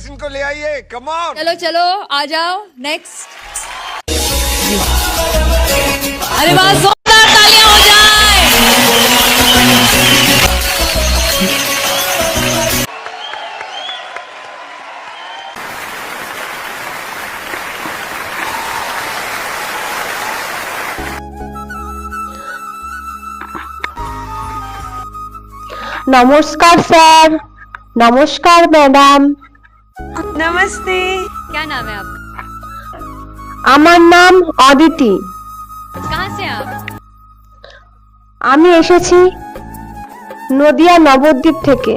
इनको ले आइए कम ऑन चलो चलो आ जाओ नेक्स्ट अरे वाह जोरदार तालियां हो जाए নমস্কার স্যার নমস্কার ম্যাডাম नमस्ते क्या नाम है आपका আমার নাম অদিতি कहाँ से हैं आप আমি এসেছি নদিয়া নবদ্বীপ থেকে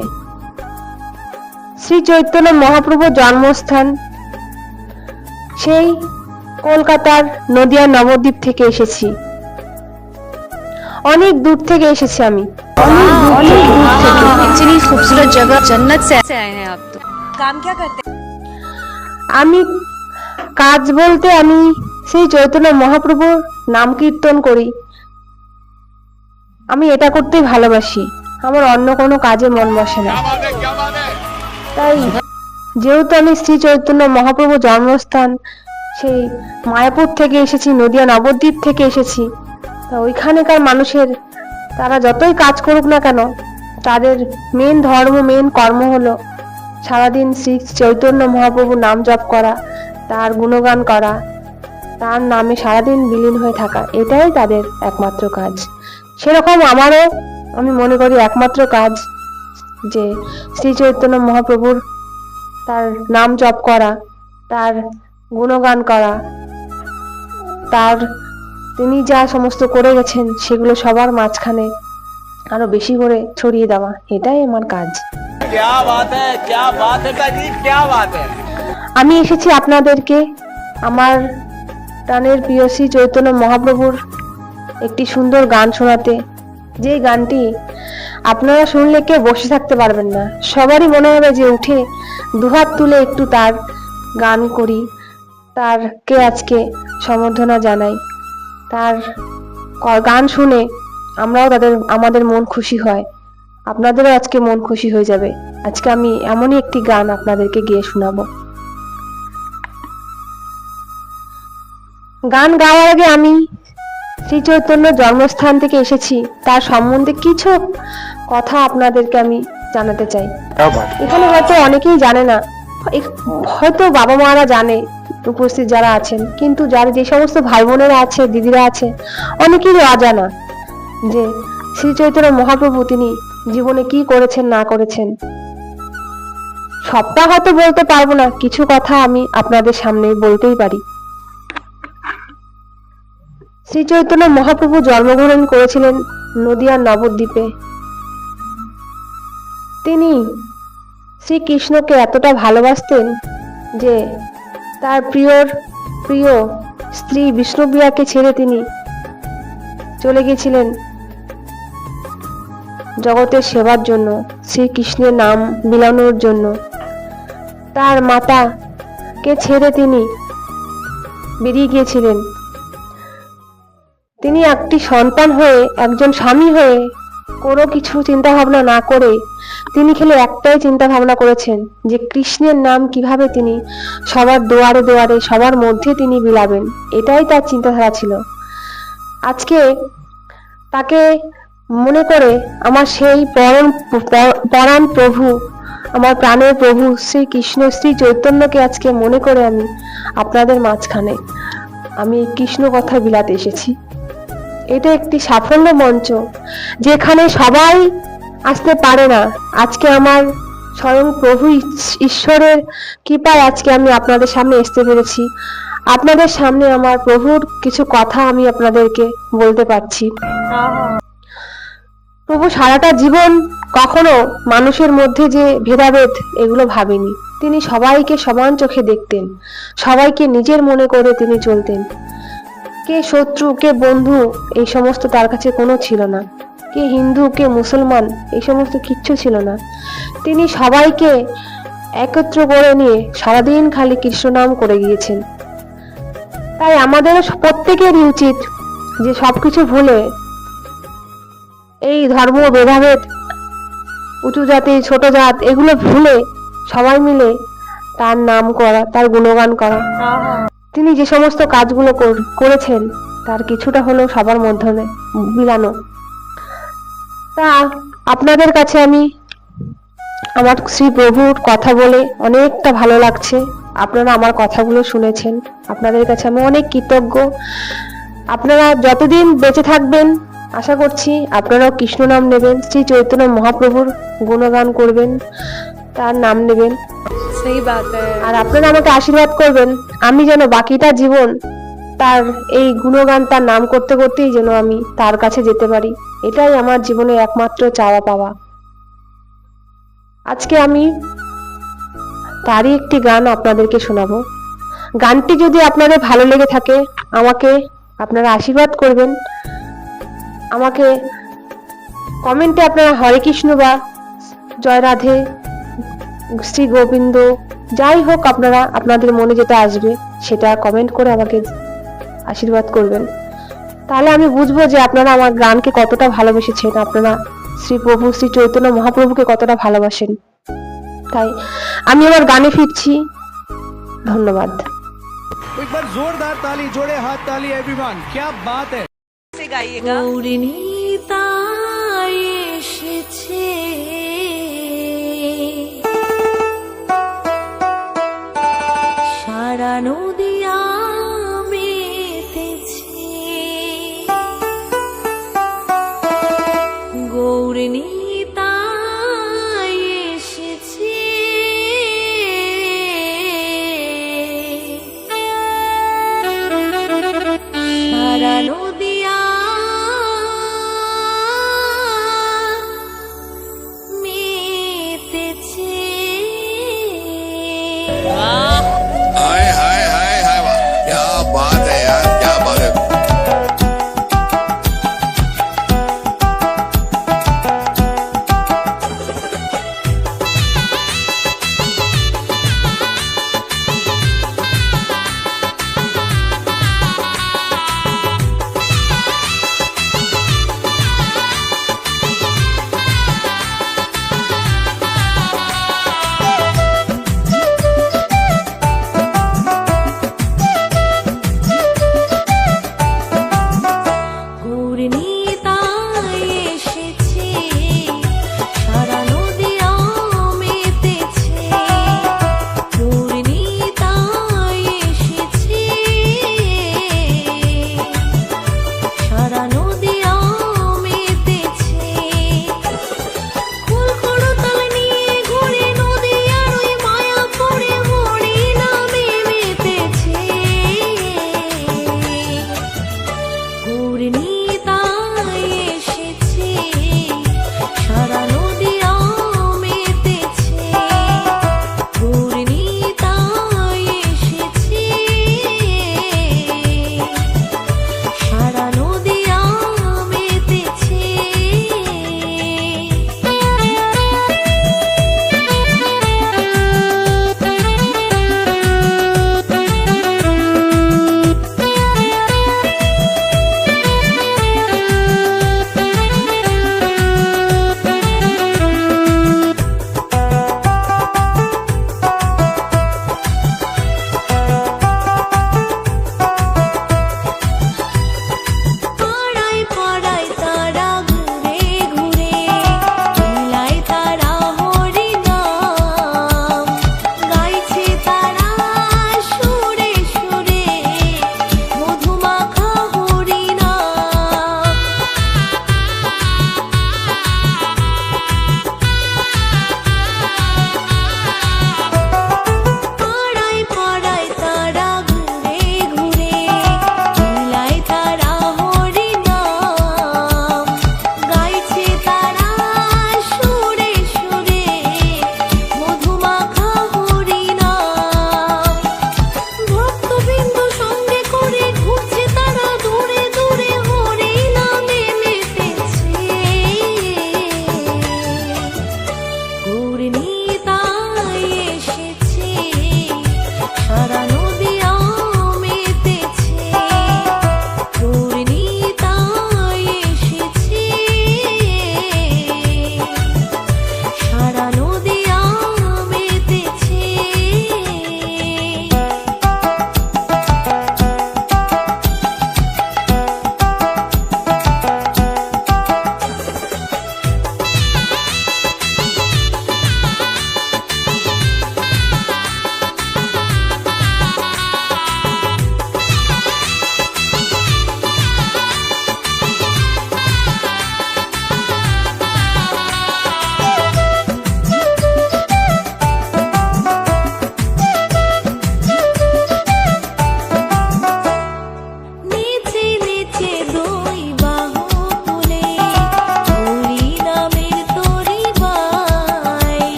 শ্রী চৈতন্য মহাপ্রভুর জন্মস্থান সেই কলকাতার নদিয়া নবদ্বীপ থেকে এসেছি অনেক দূর থেকে এসেছি আমি অনেক দূর থেকে इतनी खूबसूरत जगह जन्नत से से आए हैं आप तो काम क्या करते हैं আমি কাজ বলতে আমি সেই চৈতন্য মহাপ্রভুর নাম কীর্তন করি। আমি এটা করতেই ভালোবাসি। আমার অন্য কোনো কাজে মন বসে না। তাই যেহেতু আমি শ্রী চৈতন্য মহাপ্রভু জন্মস্থান, সেই মায়াপুর থেকে এসেছি, নদিয়া নবদ্বীপ থেকে এসেছি, তা ওইখানেকার মানুষের, তারা যতই কাজ করুক না কেন, তাদের মেন ধর্ম মেন কর্ম হলো সারাদিন শ্রী চৈতন্য মহাপ্রভু নাম জপ করা, তার গুণগান করা, তার নামে সারাদিন বিলীন হয়ে থাকা, এটাই তাদের একমাত্র কাজ। সেরকম আমারও আমি মনে করি একমাত্র কাজ যে শ্রী চৈতন্য মহাপ্রভুর তার নাম জপ করা, তার গুণগান করা, তার তিনি যা সমস্ত করে গেছেন, সেগুলো সবার মাঝখানে আরও বেশি করে ছড়িয়ে দেওয়া, এটাই আমার কাজ। আমি এসেছি আপনাদেরকে আমার টানের প্রিয়সী চৈতন্য মহাপ্রভুর একটি সুন্দর গান শোনাতে। যে গানটি আপনারা শুনলে কেউ বসে থাকতে পারবেন না। সবারই মনে হবে যে উঠে দুহাত তুলে একটু তার গান করি। তারকে আজকে সম্বর্ধনা জানাই। তার গান শুনে আমরাও তাদের, আমাদের মন খুশি হয়। আপনাদেরও আজকে মন খুশি হয়ে যাবে। আজকে আমি এমনই একটি গান আপনাদেরকে গিয়ে শোনাবো। গান গাওয়ার আগে আমি শ্রী চৈতন্য জন্মস্থান থেকে এসেছি। তার সম্বন্ধে কিছু কথা আপনাদেরকে আমি জানাতে চাই। এখানে হয়তো অনেকেই জানে না। হয়তো বাবা মারা জানে উপস্থিত যারা আছেন। কিন্তু যারা যে সমস্ত ভাই বোনেরা আছে দিদিরা আছে অনেকেরই অজানা যে শ্রী চৈতন্য মহাপ্রভু তিনি জীবনে কি করেছেন, না করেছেন? সবটা হয়তো বলতে পারব না, কিছু কথা আমি আপনাদের সামনে বলতেই পারি। শ্রী চৈতন্য মহাপ্রভু জন্মগ্রহণ করেছিলেন নদিয়ার নবদ্বীপে। তিনি শ্রীকৃষ্ণকে এতটা ভালোবাসতেন যে তার প্রিয়র প্রিয় স্ত্রী বিষ্ণুপ্রিয়াকে ছেড়ে তিনি চলে গেছিলেন জগতের সেবার জন্য, শ্রীকৃষ্ণের নাম বিলানোর জন্য। তার মাতাকে ছেড়ে তিনি বেরিয়ে গিয়েছিলেন? তিনি একটি সন্তান হয়ে, একজন স্বামী হয়ে কোনো কিছু চিন্তা ভাবনা না করে তিনি খেলে একটাই চিন্তা ভাবনা করেছেন যে কৃষ্ণের নাম কীভাবে তিনি সবার দুয়ারে দুয়ারে, সবার মধ্যে তিনি বিলাবেন এটাই তার চিন্তাধারা ছিল। আজকে তাকে মনে করে আমার সেই পরম পরাণ প্রভু, আমার প্রাণের প্রভু শ্রী কৃষ্ণ, শ্রী চৈতন্যকে আজকে মনে করে আমি আপনাদের মাঝখানে আমি কৃষ্ণ কথা বিলাতে এসেছি। এটা একটি সাফল্য মঞ্চ যেখানে সবাই আসতে পারে না। আজকে আমার স্বয়ং প্রভু ঈশ্বরের কৃপায় আজকে আমি আপনাদের সামনে আসতে পেরেছি। আপনাদের সামনে আমার প্রভুর কিছু কথা আমি আপনাদেরকে বলতে পারছি। প্রভু সারাটা জীবন কখনো মানুষের মধ্যে যে ভেদাভেদ, এগুলো ভাবেনি। তিনি সবাইকে সমান চোখে দেখতেন, সবাইকে নিজের মনে করে তিনি চলতেন। কে শত্রু, কে বন্ধু, এই সমস্ত তার কাছে কোনো ছিল না। কে হিন্দু, কে মুসলমান, এই সমস্ত কিচ্ছু ছিল না। তিনি সবাইকে একত্র করে নিয়ে সারাদিন খালি কৃষ্ণ নাম করে গিয়েছেন। তাই আমাদের প্রত্যেকেরই উচিত যে সবকিছু ভুলে এই ধর্ম ভেদাভেদ, উঁচু জাতি, ছোট জাত, এগুলো ভুলে সবাই মিলে তার নাম করা, তার গুণগান করা। তিনি যে সমস্ত কাজগুলো কর- করেছেন, তার কিছুটা হলেও সবার মধ্যে বিলানো তা আপনাদের কাছে আমি আমার শ্রী প্রভুর কথা বলে অনেকটা ভালো লাগছে। আপনারা আমার কথাগুলো শুনেছেন। আপনাদের কাছে আমি অনেক কৃতজ্ঞ। আপনারা যতদিন বেঁচে থাকবেন আশা করছি আপনারাও কৃষ্ণ নাম নেবেন শ্রী চৈতন্য মহাপ্রভুর গুণগান করবেন তার নাম নেবেন। সেই আর আপনারা আমাকে আশীর্বাদ করবেন আমি যেন বাকিটা জীবন তার এই গুণগান তার নাম করতে করতেই যেন আমি তার কাছে যেতে পারি। এটাই আমার জীবনে একমাত্র চাওয়া পাওয়া। আজকে আমি তারই একটি গান আপনাদেরকে শোনাবো। গানটি যদি আপনাদের ভালো লেগে থাকে আমাকে আপনারা আশীর্বাদ করবেন। আমাকে কমেন্টে আপনারা হরে কৃষ্ণ বা জয় রাধে শ্রী গোবিন্দ যাই হোক আপনারা আপনাদের মনে যেটা আসবে সেটা কমেন্ট করে আমাকে আশীর্বাদ করবেন তাহলে আমি বুঝবো যে আপনারা আমার গানকে কতটা ভালোবেসেছেন আপনারা শ্রী প্রভু শ্রী চৈতন্য মহাপ্রভুকে কতটা ভালোবাসেন তাই আমি আমার গানে ফিরছি ধন্যবাদ एक बार जोरदार ताली जोड़े हाथ ताली एवरीवन क्या बात है গাইয়েগা গৌরিণী তাই এসেছে।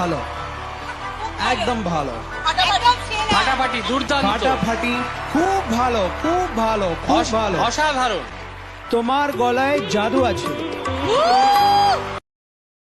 ভালো। একদম ভালো। ফাটাফাটি দুর্দান্ত। ফাটাফাটি খুব ভালো খুব ভালো খুব ভালো। অসাধারণ। তোমার গলায় জাদু আছে।